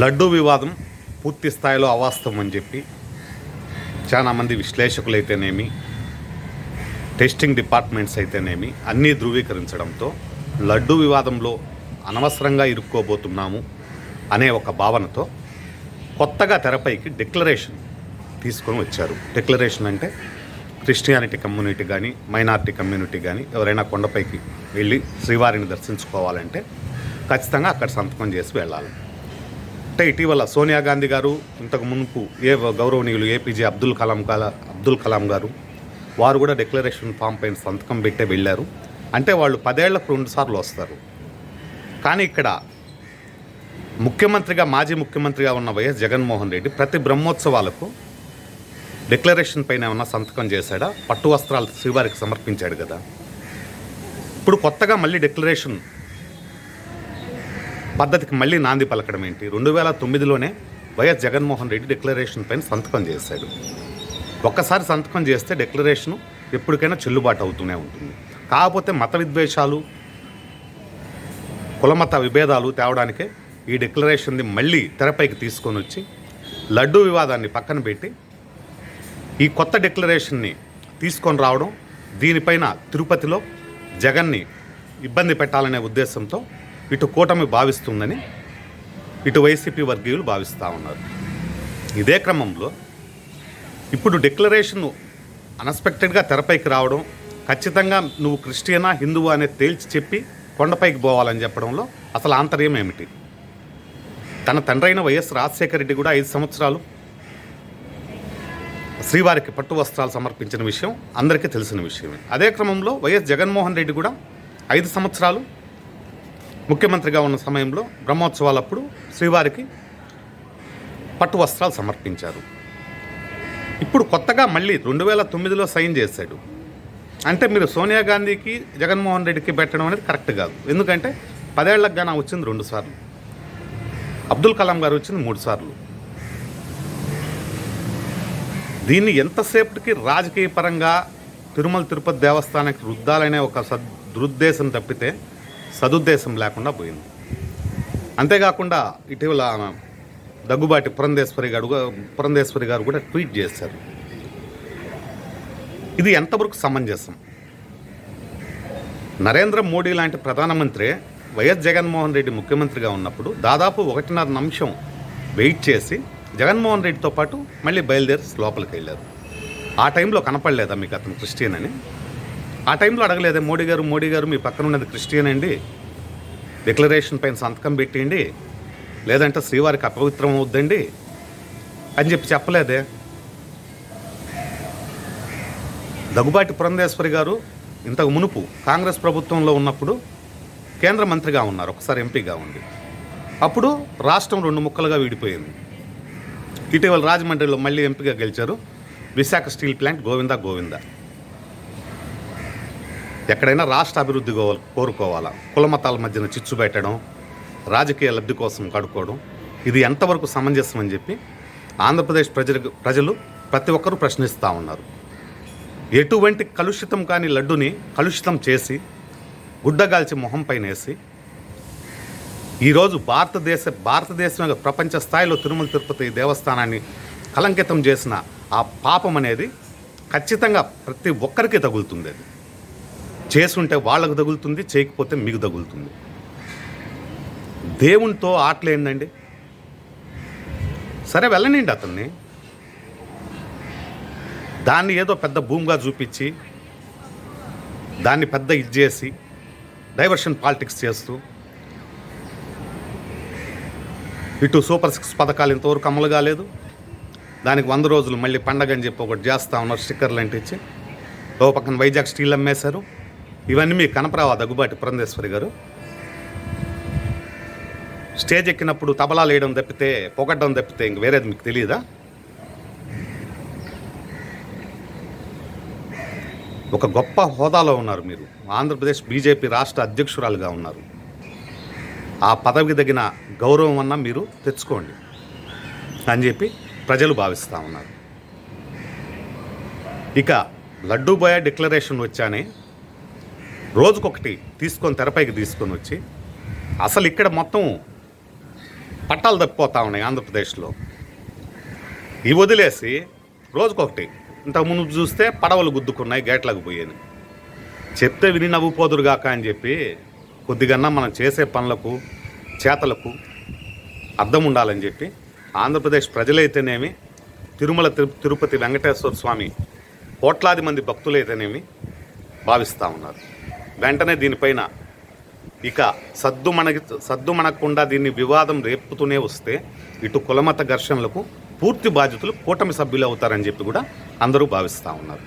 లడ్డూ వివాదం పూర్తి స్థాయిలో అవాస్తవం అని చెప్పి చాలామంది విశ్లేషకులైతేనేమి టెస్టింగ్ డిపార్ట్మెంట్స్ అయితేనేమి అన్నీ ధృవీకరించడంతో లడ్డూ వివాదంలో అనవసరంగా ఇరుక్కోబోతున్నాము అనే ఒక భావనతో కొత్తగా తెరపైకి డిక్లరేషన్ తీసుకొని వచ్చారు. డిక్లరేషన్ అంటే క్రిస్టియానిటీ కమ్యూనిటీ కానీ మైనారిటీ కమ్యూనిటీ కానీ ఎవరైనా కొండపైకి వెళ్ళి శ్రీవారిని దర్శించుకోవాలంటే ఖచ్చితంగా అక్కడ సంతకం చేసి వెళ్ళాలి. అంటే ఇటీవల సోనియా గాంధీ గారు ఇంతకు మునుపు ఏ గౌరవనీయులు ఏపీజే అబ్దుల్ కలాం కాల అబ్దుల్ కలాం గారు వారు కూడా డిక్లరేషన్ ఫామ్ పైన సంతకం పెట్టే వెళ్ళారు. అంటే వాళ్ళు పదేళ్ళకు రెండు సార్లు వస్తారు. కానీ ఇక్కడ ముఖ్యమంత్రిగా మాజీ ముఖ్యమంత్రిగా ఉన్న వైఎస్ జగన్మోహన్ రెడ్డి ప్రతి బ్రహ్మోత్సవాలకు డిక్లరేషన్ పైన ఏమన్నా సంతకం చేశాడా? పట్టు వస్త్రాలు శ్రీవారికి సమర్పించాడు కదా. ఇప్పుడు కొత్తగా మళ్ళీ డిక్లరేషన్ పద్ధతికి మళ్ళీ నాంది పలకడం ఏంటి? రెండు వేల తొమ్మిదిలోనే వైఎస్ జగన్మోహన్ రెడ్డి డిక్లరేషన్ పైన సంతకం చేశాడు. ఒక్కసారి సంతకం చేస్తే డిక్లరేషన్ ఎప్పటికైనా చెల్లుబాటు అవుతూనే ఉంటుంది. కాకపోతే మత విద్వేషాలు కులమత విభేదాలు తేవడానికే ఈ డిక్లరేషన్ని మళ్ళీ తెరపైకి తీసుకొని వచ్చి లడ్డూ వివాదాన్ని పక్కన పెట్టి ఈ కొత్త డిక్లరేషన్ని తీసుకొని రావడం దీనిపైన తిరుపతిలో జగన్ని ఇబ్బంది పెట్టాలనే ఉద్దేశంతో ఇటు కూటమి భావిస్తుందని ఇటు వైసీపీ వర్గీయులు భావిస్తూ ఉన్నారు. ఇదే క్రమంలో ఇప్పుడు డిక్లరేషన్ అన్ఎక్స్పెక్టెడ్గా తెరపైకి రావడం ఖచ్చితంగా నువ్వు క్రిస్టియనా హిందువా అనేది తేల్చి చెప్పి కొండపైకి పోవాలని చెప్పడంలో అసలు ఆంతర్యం ఏమిటి? తన తండ్రైన వైఎస్ రాజశేఖర రెడ్డి కూడా ఐదు సంవత్సరాలు శ్రీవారికి పట్టు వస్త్రాలు సమర్పించిన విషయం అందరికీ తెలిసిన విషయమే. అదే క్రమంలో వైఎస్ జగన్మోహన్ రెడ్డి కూడా ఐదు సంవత్సరాలు ముఖ్యమంత్రిగా ఉన్న సమయంలో బ్రహ్మోత్సవాలప్పుడు శ్రీవారికి పట్టు వస్త్రాలు సమర్పించారు. ఇప్పుడు కొత్తగా మళ్ళీ రెండు వేల తొమ్మిదిలో సైన్ చేశాడు. అంటే మీరు సోనియా గాంధీకి జగన్మోహన్ రెడ్డికి పెట్టడం అనేది కరెక్ట్ కాదు. ఎందుకంటే పదేళ్ళకు గానా వచ్చింది రెండు సార్లు. అబ్దుల్ కలాం గారు వచ్చింది మూడు సార్లు. దీన్ని ఎంతసేపటికి రాజకీయ పరంగా తిరుమల తిరుపతి దేవస్థానానికి రుద్దాలనే ఒక సద్ దురుద్దేశం తప్పితే సదుద్దేశం లేకుండా పోయింది. అంతేకాకుండా ఇటీవల దగ్గుబాటి పురంధేశ్వరి గారు పురంధేశ్వరి గారు కూడా ట్వీట్ చేశారు. ఇది ఎంతవరకు సమంజసం? నరేంద్ర మోడీ లాంటి ప్రధానమంత్రి వైఎస్ జగన్మోహన్ రెడ్డి ముఖ్యమంత్రిగా ఉన్నప్పుడు దాదాపు ఒకటిన్నర నిమిషం వెయిట్ చేసి జగన్మోహన్ రెడ్డితో పాటు మళ్ళీ బయలుదేరి లోపలికి వెళ్ళారు. ఆ టైంలో కనపడలేదా మీకు అతను క్రిస్టియన్ అని? ఆ టైంలో అడగలేదే మోడీ గారు మోడీ గారు మీ పక్కన ఉన్నది క్రిస్టియన్ అండి. డిక్లరేషన్ పైన సంతకం పెట్టిండి. లేదంటే శ్రీవారికి అపవిత్రం అవుద్దండి. అని చెప్పి చెప్పలేదే. దగ్గుబాటి పురంధేశ్వరి గారు ఇంతకు మునుపు కాంగ్రెస్ ప్రభుత్వంలో ఉన్నప్పుడు కేంద్ర మంత్రిగా ఉన్నారు ఒకసారి ఎంపీగా ఉంది అప్పుడు రాష్ట్రం రెండు ముక్కలుగా విడిపోయింది. ఇటీవల రాజమండ్రిలో మళ్ళీ ఎంపీగా గెలిచారు విశాఖ స్టీల్ ప్లాంట్ గోవిందా గోవిందా. ఎక్కడైనా రాష్ట్ర అభివృద్ధి కోరుకోవాలా? కులమతాల మధ్యన చిచ్చు పెట్టడం రాజకీయ లబ్ధి కోసం కడుక్కోవడం ఇది ఎంతవరకు సమంజసం అని చెప్పి ఆంధ్రప్రదేశ్ ప్రజలకు ప్రజలు ప్రతి ఒక్కరూ ప్రశ్నిస్తూ ఉన్నారు. ఎటువంటి కలుషితం కాని లడ్డుని కలుషితం చేసి గుడ్డగాల్చి మొహం పైన వేసి ఈరోజు భారతదేశ భారతదేశం ప్రపంచ స్థాయిలో తిరుమల తిరుపతి దేవస్థానాన్ని కలంకితం చేసిన ఆ పాపం అనేది ఖచ్చితంగా ప్రతి ఒక్కరికి తగులుతుంది అది. చేసుంటే వాళ్ళకు తగులుతుంది చేయకపోతే మీకు తగులుతుంది. దేవునితో ఆటలేందండి సరే వెళ్ళనండి అతన్ని. దాన్ని ఏదో పెద్ద భూమిగా చూపించి దాన్ని పెద్ద ఇది చేసి డైవర్షన్ పాలిటిక్స్ చేస్తూ ఇటు సూపర్ సిక్స్ పథకాలు ఇంతవరకు అమలు కాలేదు. దానికి వంద రోజులు మళ్ళీ పండగ అని చెప్పి ఒకటి చేస్తా ఉన్నారు స్టిక్కర్లు అంటించి. ఓ పక్కన వైజాగ్ స్టీల్ అమ్మేశారు. ఇవన్నీ మీకు కనపరావా దగ్గుబాటి పురంధేశ్వరి గారు. స్టేజ్ ఎక్కినప్పుడు తబలాలు వేయడం తప్పితే పొగడ్డం తప్పితే ఇంక వేరేది మీకు తెలియదా? ఒక గొప్ప హోదాలో ఉన్నారు మీరు. ఆంధ్రప్రదేశ్ బీజేపీ రాష్ట్ర అధ్యక్షురాలుగా ఉన్నారు. ఆ పదవికి తగిన గౌరవం అన్న మీరు తెచ్చుకోండి అని చెప్పి ప్రజలు భావిస్తూ ఉన్నారు. ఇక లడ్డూ డిక్లరేషన్ వచ్చానే రోజుకొకటి తీసుకొని తెరపైకి తీసుకొని వచ్చి అసలు ఇక్కడ మొత్తం పట్టాలు తప్పిపోతా ఉన్నాయి ఆంధ్రప్రదేశ్లో. ఇవి వదిలేసి రోజుకొకటి ఇంతకు ముందు చూస్తే పడవలు గుద్దుకున్నాయి గేట్లకు పోయాయి చెప్తే విని నవ్వుపోదురుగాక అని చెప్పి కొద్దిగన్నా మనం చేసే పనులకు చేతలకు అర్థం ఉండాలని చెప్పి ఆంధ్రప్రదేశ్ ప్రజలైతేనేమి తిరుమల తిరు తిరుపతి వెంకటేశ్వర స్వామి కోట్లాది మంది భక్తులైతేనేమి భావిస్తూ ఉన్నారు. వెంటనే దీనిపైన ఇక సద్దు మనకి సద్దు మనకుండా దీన్ని వివాదం రేపుతూనే వస్తే ఇటు కులమత ఘర్షణలకు పూర్తి బాధ్యతలు కూటమి సభ్యులు అవుతారని చెప్పి కూడా అందరూ భావిస్తూ ఉన్నారు.